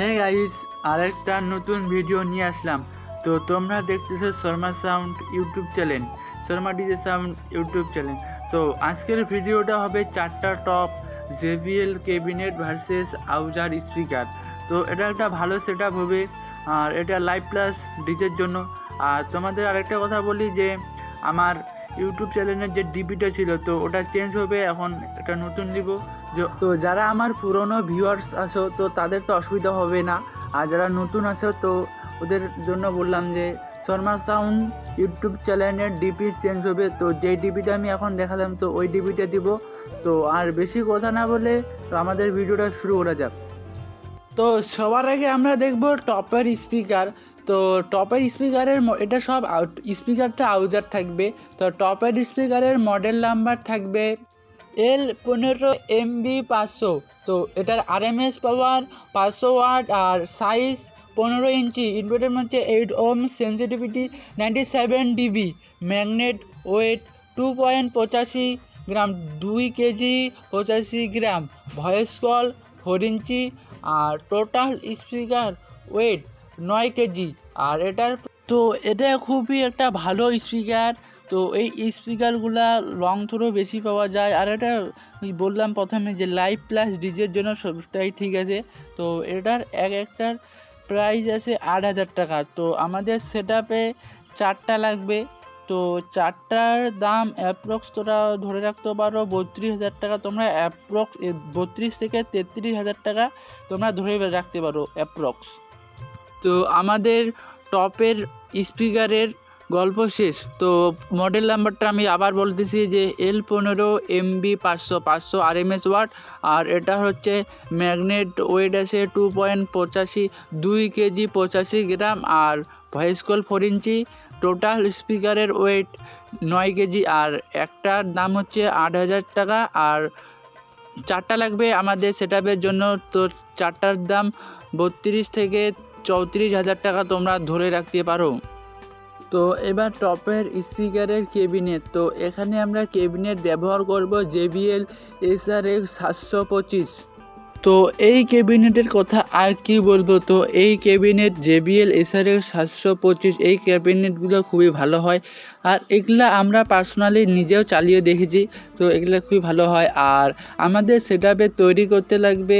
হ্যাঁ গাইস আরেকটা নতুন ভিডিও নিয়ে আসলাম। তো তোমরা দেখতেছো Sharma sound YouTube channel Sharma DJ sound YouTube channel তো আজকের ভিডিওটা হবে চারটা top JBL cabinet versus আউজার speaker তো এটা একটা ভালো সেট হবে, আর এটা লাইভ প্লাস ডিজের জন্য। আর তোমাদের আরেকটা কথা বলি যে, আমার ইউটিউব চ্যানেলের যে ডিপিটা ছিল, তো ওটা চেঞ্জ হবে। এখন একটা নতুন দিব তো যারা আমার পুরনো ভিউয়ার্স আছো, তো তাদের তো অসুবিধা হবে না। আর যারা নতুন আছো, তো ওদের জন্য বললাম যে, শর্মা সাউন্ড ইউটিউব চ্যানেলের ডিপি চেঞ্জ হবে। তো যেই ডিপিটা আমি এখন দেখালাম, তো ওই ডিপিটা দিব। তো আর বেশি কথা না বলে, তো আমাদের ভিডিওটা শুরু করা যাক। তো সবার আগে আমরা দেখব টপের স্পিকার। তো টপের স্পিকারের এটা সব আউট স্পিকারটা আউজার থাকবে। তো টপের স্পিকারের মডেল নাম্বার থাকবে এল পনেরো এমবি পাঁচশো। তো এটার আরএমএস পাওয়ার পাঁচশো ওয়াট আর সাইজ পনেরো ইঞ্চি। ইনভার্টার মধ্যে eight ohm sensitivity ninety seven dB magnet weight two point পঁচাশি গ্রাম দুই কেজি পঁচাশি gram voice coil four inch আর টোটাল স্পিকার ওয়েট নয় কেজি। আর এটার তো এটা খুবই একটা ভালো স্পিকার। তো এই স্পিকারগুলা লং থ্রো বেশি পাওয়া যায়। আর এটা বললাম প্রথমে যে লাইভ প্লাস ডিজের জন্য সবটাই ঠিক আছে। তো এটার এক একটার প্রাইস আছে আট হাজার টাকা। তো আমাদের সেট চারটা লাগবে। তো চারটার দাম অ্যাপ্রক্স তোরা ধরে রাখতে পারো বত্রিশ হাজার টাকা, তোমরা অ্যাপ্রক্স বত্রিশ থেকে তেত্রিশ হাজার টাকা তোমরা ধরে রাখতে পারো অ্যাপ্রক্স তো আমাদের টপের স্পিকারের গল্প শেষ। তো মডেল নাম্বারটা আমি আবার বলতেছি যে এল পনেরো এমবি পাঁচশো পাঁচশো আর এম এস ওয়াট আর এটা হচ্ছে ম্যাগনেট ওয়েট আছে টু পয়েন্ট পঁচাশি, দুই কেজি পঁচাশি গ্রাম, আর voice coil four inch total স্পিকারের ওয়েট নয় কেজি, আর একটার দাম হচ্ছে আট হাজার টাকা, আর চারটা লাগবে আমাদের সেট জন্য। তো চারটার দাম বত্রিশ থেকে চৌত্রিশ হাজার টাকা তোমরা ধরে রাখতে পারো। তো এবার টপের স্পিকারের কেবিনেট তো এখানে আমরা কেবিনেট ব্যবহার করব জেবিএল এসআর এক্স সাতশো পঁচিশ। তো এই ক্যাবিনেটের কথা আর কি বলব? তো এই ক্যাবিনেট জেবিএল এসআর এক্স সাতশো পঁচিশ, এই ক্যাবিনেটগুলো খুবই ভালো হয়। আর এগুলা আমরা পার্সোনালি নিজেও চালিয়ে দেখেছি, তো এগুলো খুবই ভালো হয়। আর আমাদের সেট তৈরি করতে লাগবে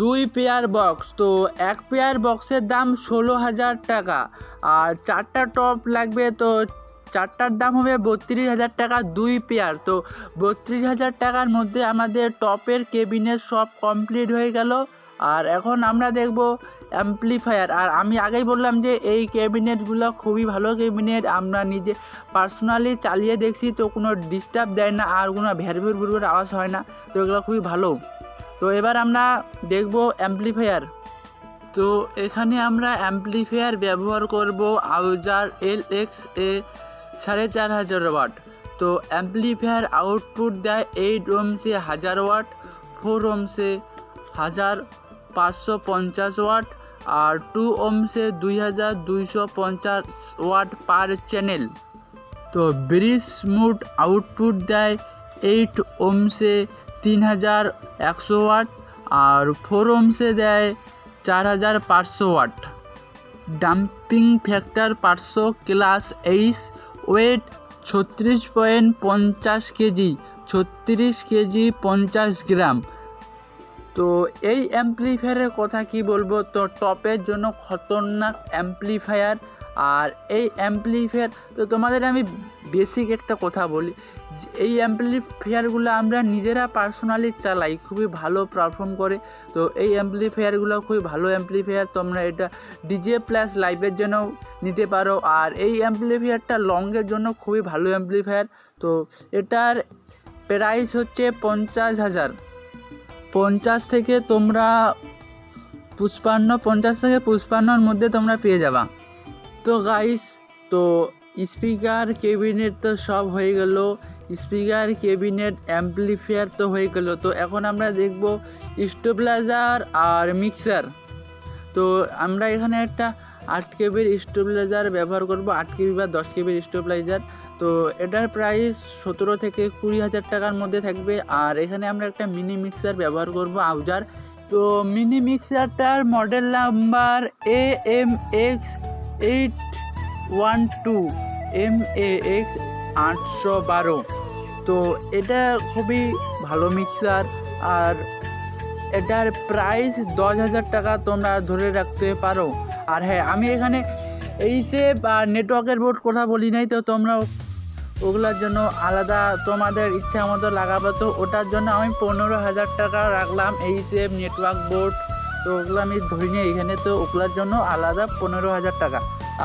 দুই পেয়ার বক্স, তো এক পেয়ার বক্সের দাম ষোলো হাজার টাকা। আর চারটা টপ লাগবে তো চারটার দাম হবে বত্রিশ হাজার টাকা দুই পেয়ার। তো বত্রিশ হাজার টাকার মধ্যে আমাদের টপের কেবিনেট সব কমপ্লিট হয়ে গেল। আর এখন আমরা দেখব অ্যাম্পলিফায়ার আর আমি আগেই বললাম যে এই ক্যাবিনেটগুলো খুবই ভালো ক্যাবিনেট আমরা নিজে পার্সোনালি চালিয়ে দেখছি, তো কোনো ডিস্টার্ব দেয় না আর কোনো ভ্যারভুর ভুরভুর আওয়াজ হয় না। তো এগুলো খুবই ভালো। তো এবার আমরা দেখব অ্যাম্পলিফায়ার তো এখানে আমরা অ্যাম্পলিফায়ার ব্যবহার করব আউজার এল এক্স এ সাড়ে চার হাজার ওয়াট। তো অ্যাম্পলিফায়ার আউটপুট দেয় এইট ওমসে হাজার ওয়াট, ফোর ওমসে হাজার পাঁচশো পঞ্চাশ ওয়াট আর টু ওমসে দুই হাজার দুইশো পঞ্চাশ ওয়াট পার চ্যানেল। তো ব্রিজ মুড আউটপুট দেয় এইট ওমসে তিন হাজার একশো ওয়াট আর ফোর ওমসে দেয় চার হাজার পাঁচশো ওয়াট। ডাম্পিং ফ্যাক্টর পাঁচশো ক্লাস এইস ওয়েট ছত্রিশ পয়েন্ট পঞ্চাশ কেজি, ছত্রিশ কেজি পঞ্চাশ গ্রাম। তো এই অ্যাম্প্লিফায়ারের কথা কি বলব? তো টপের জন্য খতরনাক অ্যাম্প্লিফায়ার। আর এই অ্যাম্প্লিফায়ার, তো তোমাদের আমি বেসিক একটা কথা বলি। এই অ্যাম্পলিফায়ারগুলো আমরা নিজেরা পার্সোনালি চালাই, খুবই ভালো পারফর্ম করে। তো এই অ্যাম্পলিফায়ারগুলো খুবই ভালো অ্যাম্পলিফায়ার তোমরা এটা ডিজে প্লাস লাইভের জন্য নিতে পারো। আর এই অ্যাম্পলিফায়ারটা লংয়ের জন্য খুবই ভালো অ্যাম্পলিফায়ার তো এটার প্রাইস হচ্ছে পঞ্চাশ হাজার। পঞ্চাশ থেকে তোমরা পুষ্পান্ন পঞ্চাশ থেকে পুষ্পান্নর মধ্যে তোমরা পেয়ে যাবা। তো গাইস তো স্পিকার কেবিনেট তো সব হয়ে গেল। স্পিকার কেবিনেট অ্যাম্পলিফায়ার তো হয়ে গেল। তো এখন আমরা দেখব স্টেবিলাইজার আর মিক্সার। তো আমরা এখানে একটা আট কেবির স্টেবিলাইজার ব্যবহার করব, আট কেবি বা দশ কেবির স্টেবিলাইজার। তো এটার প্রাইস সতেরো থেকে কুড়ি হাজার টাকার মধ্যে থাকবে। আর এখানে আমরা একটা মিনি মিক্সার ব্যবহার করব, আউজার। তো mini মিক্সারটার model number A M X eight one two M A X আটশো বারো। তো এটা খুবই ভালো মিক্সার আর এটার প্রাইস দশ হাজার টাকা তোমরা ধরে রাখতে পারো। আর হ্যাঁ আমি এখানে এই সে নেটওয়ার্কের বোর্ড কথা বলি নাই, তো তোমরা ওগুলোর জন্য আলাদা তোমাদের ইচ্ছা মতো লাগাবো। তো ওটার জন্য আমি পনেরো হাজার টাকা রাখলাম এই সেম নেটওয়ার্ক বোর্ড তো ওগুলো আমি ধরিনি এখানে, তো ওগুলোর জন্য আলাদা পনেরো হাজার টাকা।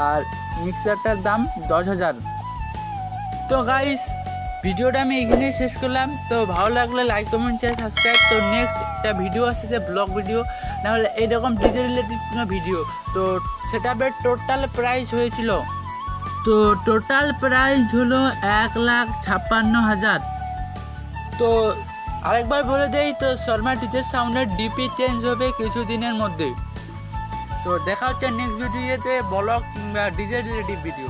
আর মিক্সারটার দাম দশ হাজার। তো গাইস ভিডিওটা আমি এখানে শেষ করলাম। তো ভালো লাগলে লাইক কমেন্ট শেয়ার সাবস্ক্রাইব তো নেক্সট একটা ভিডিও আসছে ব্লগ ভিডিও নাহলে এইরকম ডিজে রিলেটেড কোনো ভিডিও তো সেটা টোটাল প্রাইস হয়েছিল। তো টোটাল প্রাইস হলো এক লাখ ছাপ্পান্ন হাজার। তো আরেকবার বলে দেই, তো শর্মা টিচার সাউন্ডের ডিপি চেঞ্জ হবে কিছু দিনের মধ্যে। তো দেখা হচ্ছে নেক্সট ভিডিওতে ব্লগ কিংবা ডিজে রিলেটিভ ভিডিও